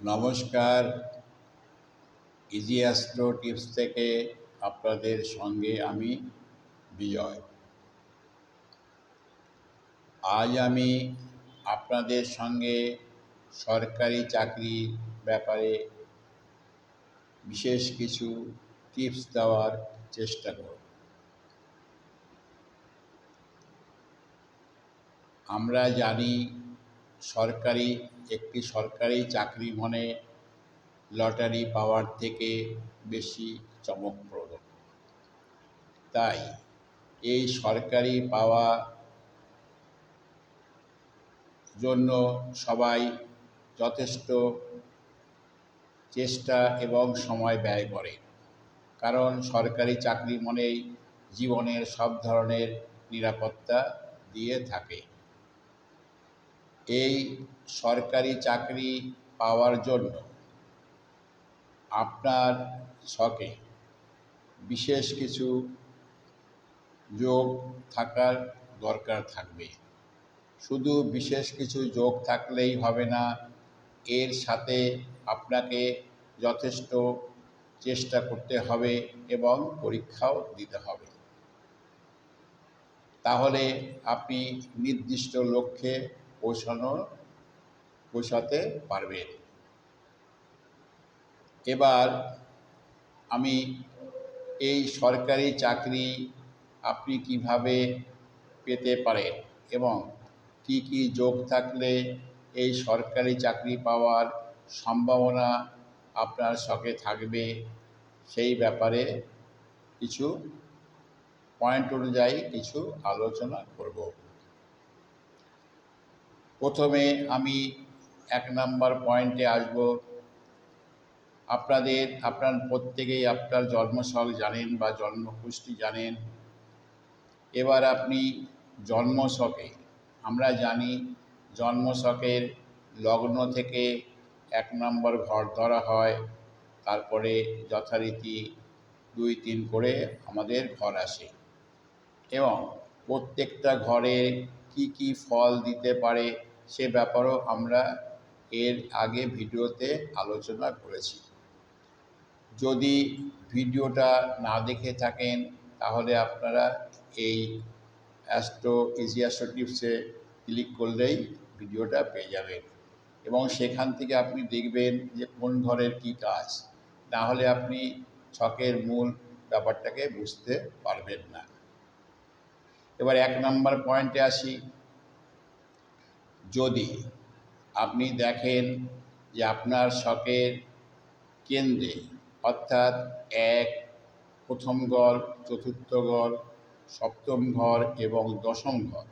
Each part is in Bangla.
নমস্কার। ইজি অ্যাস্ট্রো টিপস থেকে আপনাদের সঙ্গে আমি বিজয়। আজ আমি আপনাদের সঙ্গে সরকারি চাকরির ব্যাপারে বিশেষ কিছু টিপস দেওয়ার চেষ্টা করব। আমরা জানি সরকারি, একটি সরকারি চাকরি মানে লটারি পাওয়ার থেকে বেশি চমকপ্রদ। তাই এই সরকারি পাওয়া জন্য সবাই যথেষ্ট চেষ্টা এবং সময় ব্যয় করে। কারণ সরকারি চাকরি মনেই জীবনের সব ধরনের নিরাপত্তা দিয়ে থাকে। এই সরকারি চাকরি পাওয়ার জন্য আপনার শখে বিশেষ কিছু যোগ থাকার দরকার থাকবে। শুধু বিশেষ কিছু যোগ থাকলেই হবে না, এর সাথে আপনাকে যথেষ্ট চেষ্টা করতে হবে এবং পরীক্ষাও দিতে হবে। তাহলে আপনি নির্দিষ্ট লক্ষ্যে পৌঁছানো পৌঁছাতে পারবেন। এবার আমি এই সরকারি চাকরি আপনি কীভাবে পেতে পারেন এবং কি কি যোগ থাকলে এই সরকারি চাকরি পাওয়ার সম্ভাবনা আপনার শখে থাকবে সেই ব্যাপারে কিছু পয়েন্ট অনুযায়ী কিছু আলোচনা করব। প্রথমে আমি এক নাম্বার পয়েন্টে আসব। আপনাদের, আপনার প্রত্যেকেই আপনার জন্মছক জানেন বা জন্মপুষ্টি জানেন। এবার আপনি জন্মছকে আমরা জানি জন্মছকের লগ্ন থেকে এক নম্বর ঘর ধরা হয়। তারপরে যথারীতি দুই, তিন করে আমাদের ঘর আসে। এবং প্রত্যেকটা ঘরে কি কি ফল দিতে পারে সে ব্যাপারেও আমরা এর আগে ভিডিওতে আলোচনা করেছি। যদি ভিডিওটা না দেখে থাকেন, তাহলে আপনারা এই অ্যাস্ট্রো ইজি টিপসে ক্লিক করলেই ভিডিওটা পেয়ে যাবেন এবং সেখান থেকে আপনি দেখবেন যে কোন ঘরের কী কাজ। না হলে আপনি ছকের মূল ব্যাপারটাকে বুঝতে পারবেন না। এবার এক নম্বর পয়েন্টে আসি। যদি আপনি দেখেন যে আপনার শখের কেন্দ্রে অর্থাৎ এক, প্রথম ঘর, চতুর্থ ঘর, সপ্তম ঘর এবং দশম ঘর,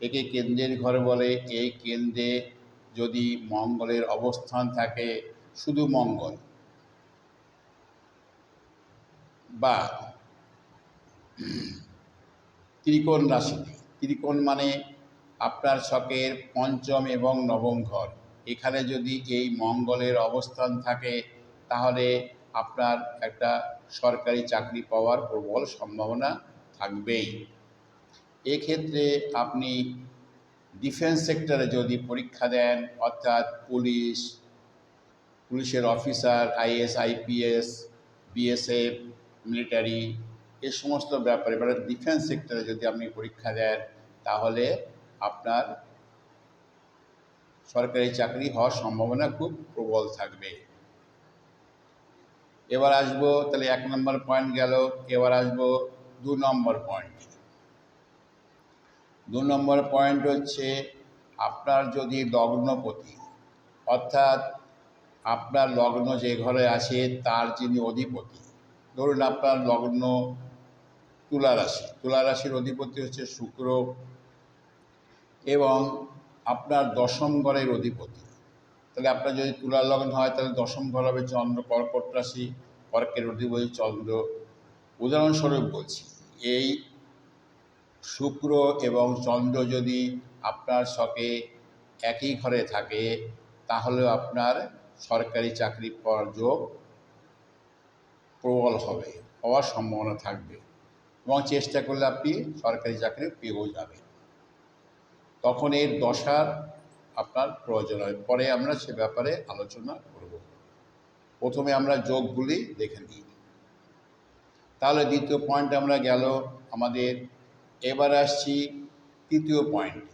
একে কেন্দ্রের ঘর বলে। এই কেন্দ্রে যদি মঙ্গলের অবস্থান থাকে, শুধু মঙ্গল বা ত্রিকোণ রাশিতে। ত্রিকোণ মানে আপনার শখের পঞ্চম এবং নবম ঘর। এখানে যদি এই মঙ্গলের অবস্থান থাকে, তাহলে আপনার একটা সরকারি চাকরি পাওয়ার প্রবল সম্ভাবনা থাকবেই। এক্ষেত্রে আপনি ডিফেন্স সেক্টরে যদি পরীক্ষা দেন, অর্থাৎ পুলিশ, পুলিশের officer, IAS, IPS, BSF, military, এ সমস্ত ব্যাপারে এবারে ডিফেন্স সেক্টরে যদি আপনি পরীক্ষা দেন, তাহলে আপনার সরকারি চাকরি হওয়ার সম্ভাবনা খুব প্রবল থাকবে। এবার আসব, তাহলে এক নম্বর পয়েন্ট গেল, এবার আসব দু নম্বর পয়েন্ট দু নম্বর পয়েন্ট হচ্ছে আপনার যদি লগ্নপতি, অর্থাৎ আপনার লগ্ন যে ঘরে আছে, তার যিনি অধিপতি, ধরুন আপনার লগ্ন তুলা রাশি, তুলা রাশির অধিপতি হচ্ছে শুক্র এবং আপনার দশম ঘরের অধিপতি। তাহলে আপনার যদি তুলা লগ্ন হয়, তাহলে দশম ঘর হবে চন্দ্র, কর্কট রাশি, কর্কের অধিপতি চন্দ্র। উদাহরণস্বরূপ বলছি, এই শুক্র এবং চন্দ্র যদি আপনার শখে একই ঘরে থাকে তাহলে আপনার সরকারি চাকরি পাওয়ার যোগ প্রবল হবে, হওয়ার সম্ভাবনা থাকবে। এবং চেষ্টা করলে আপনি সরকারি চাকরি পেয়েও যাবেন। তখন এর দশার আপনার প্রয়োজন হয়। পরে আমরা সে ব্যাপারে আলোচনা করব। প্রথমে আমরা যোগগুলি দেখে নিই। তাহলে দ্বিতীয় পয়েন্ট আমরা গেল আমাদের, এবার আসছি তৃতীয় পয়েন্ট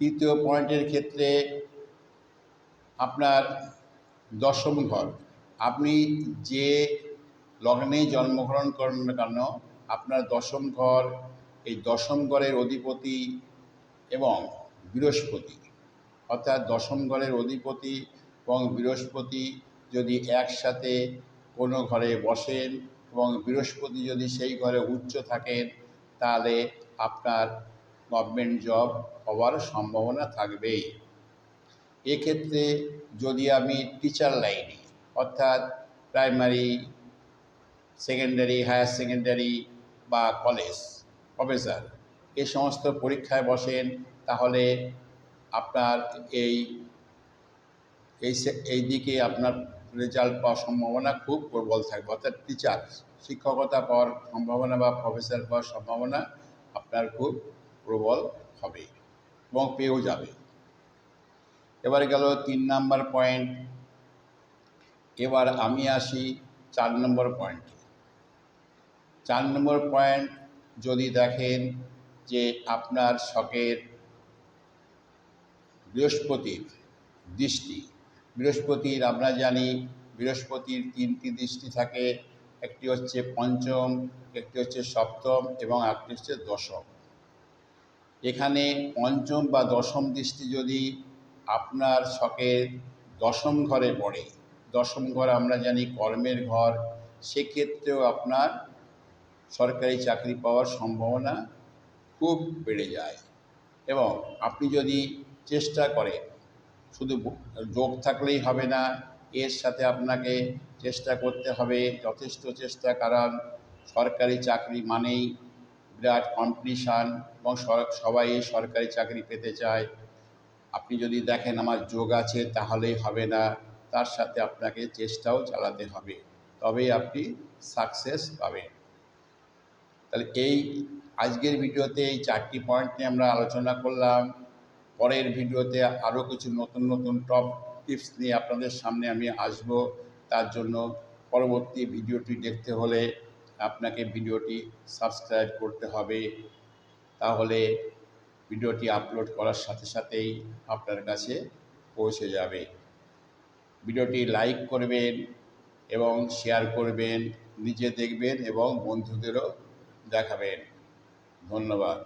তৃতীয় পয়েন্টের ক্ষেত্রে আপনার দশম ঘর। আপনি যে লগ্নে জন্মগ্রহণ করেন না কেন, আপনার দশম ঘর, এই দশম ঘরের অধিপতি এবং বৃহস্পতি, অর্থাৎ দশম ঘরের অধিপতি এবং বৃহস্পতি যদি একসাথে কোনো ঘরে বসেন এবং বৃহস্পতি যদি সেই ঘরে উচ্চ থাকেন, তাহলে আপনার গভর্নমেন্ট জব হওয়ার সম্ভাবনা থাকবেই। এক্ষেত্রে যদি আমি টিচার লাইনে অর্থাৎ প্রাইমারি সেকেন্ডারি হায়ার সেকেন্ডারি বা কলেজ প্রফেসর এ সমস্ত পরীক্ষায় বসেন, তাহলে আপনার এই এই এই দিকে আপনার রেজাল্ট পাওয়ার সম্ভাবনা খুব প্রবল থাকবে। অর্থাৎ টিচার শিক্ষকতা পাওয়ার সম্ভাবনা বা প্রফেসর পাওয়ার সম্ভাবনা আপনার খুব প্রবল হবে এবং পেয়েও যাবে। এবারে গেল তিন নাম্বার পয়েন্ট এবার আমি আসি চার নম্বর পয়েন্টে চার নম্বর পয়েন্ট যদি দেখেন যে আপনার শখের বৃহস্পতির দৃষ্টি। বৃহস্পতির আমরা জানি, বৃহস্পতির তিনটি দৃষ্টি থাকে। একটি হচ্ছে পঞ্চম, একটি হচ্ছে সপ্তম এবং একটি হচ্ছে দশম। এখানে পঞ্চম বা দশম দৃষ্টি যদি আপনার শখের দশম ঘরে পড়ে, দশম ঘর আমরা জানি কর্মের ঘর, সেক্ষেত্রেও আপনার সরকারি চাকরি পাওয়ার সম্ভাবনা খুব বেড়ে যায়। এবং আপনি যদি চেষ্টা করেন, শুধু যোগ থাকলেই হবে না, এর সাথে আপনাকে চেষ্টা করতে হবে, যথেষ্ট চেষ্টা, কারণ সরকারি চাকরি মানেই বিরাট কম্পিটিশান এবং সবাই সরকারি চাকরি পেতে চায়। আপনি যদি দেখেন আমার যোগ আছে, তাহলেই হবে না, তার সাথে আপনাকে চেষ্টাও চালাতে হবে। তবেই আপনি সাকসেস পাবেন। তাহলে এই আজকের ভিডিওতে এই চারটি পয়েন্ট নিয়ে আমরা আলোচনা করলাম। পরের ভিডিওতে আরও কিছু নতুন নতুন টপ টিপস নিয়ে আপনাদের সামনে আমি আসব। তার জন্য পরবর্তী ভিডিওটি দেখতে হলে আপনাকে ভিডিওটি সাবস্ক্রাইব করতে হবে। তাহলে ভিডিওটি আপলোড করার সাথে সাথেই আপনার কাছে পৌঁছে যাবে। ভিডিওটি লাইক করবেন এবং শেয়ার করবেন, নিজে দেখবেন এবং বন্ধুদেরও দেখাবেন। ধন্যবাদ।